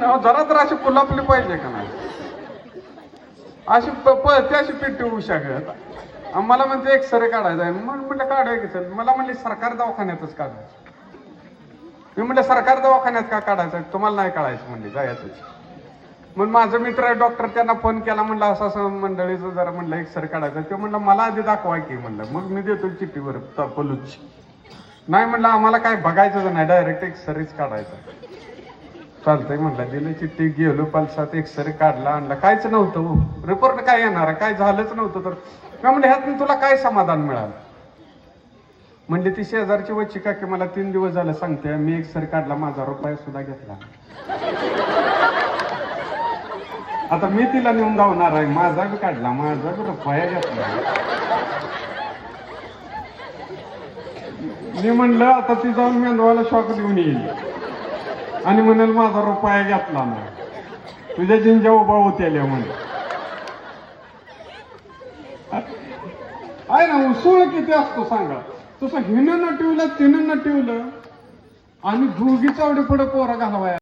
पण जरा तर अशी कुलापली पाहिजे का नाही? अशी पळते अशी पिट्टी होऊ शकत आम्हाला म्हणते एक सरे काढायचा आहे. मग म्हटलं काढाय की सर मला म्हणले सरकार दवाखान्यातच काढायचं मी म्हटलं सरकार दवाखान्यात का काढायचं? तुम्हाला नाही काढायचं. म्हणले जायचं मग माझं मित्र आहे डॉक्टर त्यांना फोन केला म्हणलं असं असं मंडळीचं जरा म्हणलं एक सर काढायचं. ते म्हणलं मला आधी दाखवा की म्हणलं. मग मी देतो चिठ्ठीवर पलूच. नाही म्हणलं आम्हाला काय बघायचं नाही डायरेक्ट एक सरीच काढायचं. चालतंय म्हणलं दिलं चिठ्ठी गेलो पलसात एक्सरे काढला आणला. कायच नव्हतं हो. रिपोर्ट काय येणार? आहे? काय झालंच नव्हतं तर. मी म्हणलं ह्यातून तुला काय समाधान मिळालं? म्हणजे ती शेजारची वच्ची का की मला तीन दिवस झालं सांगते मी एक काढला माझा रुपया सुद्धा घेतला. आता मी तिला नेऊन धावणार आहे. माझा बी काढला माझा बी रुपया घेतला. मी म्हणलं आता ती जाऊन मेंदवाला शॉक देऊन येईल. आणि म्हणेल माझा रुपया घेतला ना तुझ्या जिंजा उभा होत्या म्हणे. आहे ना उसळ किती असतो सांगा. तसं हिनं न ठेवलं तिनं न ठेवलं आणि दोघी चावडे पुढे पोरं घालवाया